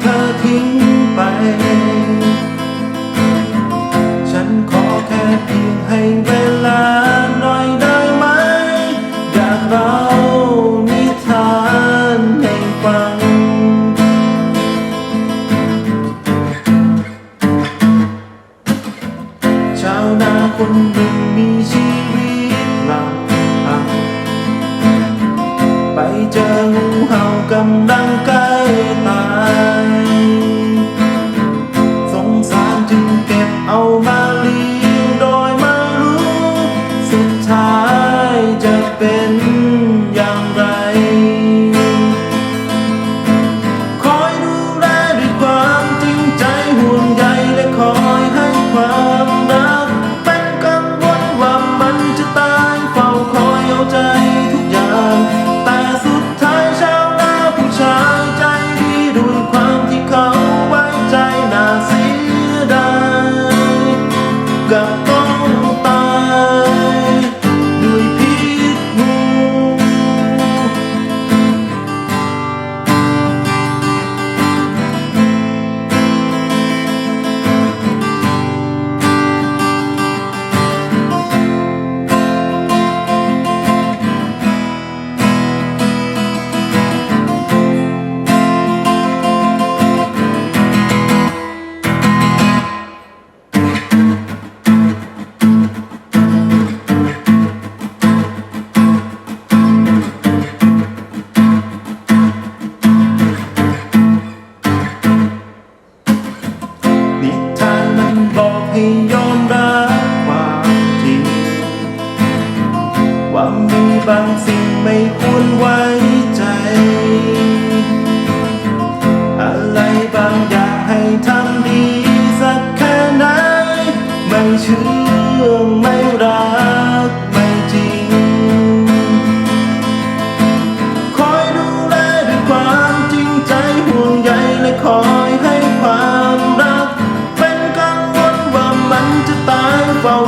เธอทิ้งไป ฉันขอแค่เพียงให้เวลาหน่อยได้ไหม อยากเรานิทานให้ฟัง ชาวนาคนหนึ่ง เฝ้า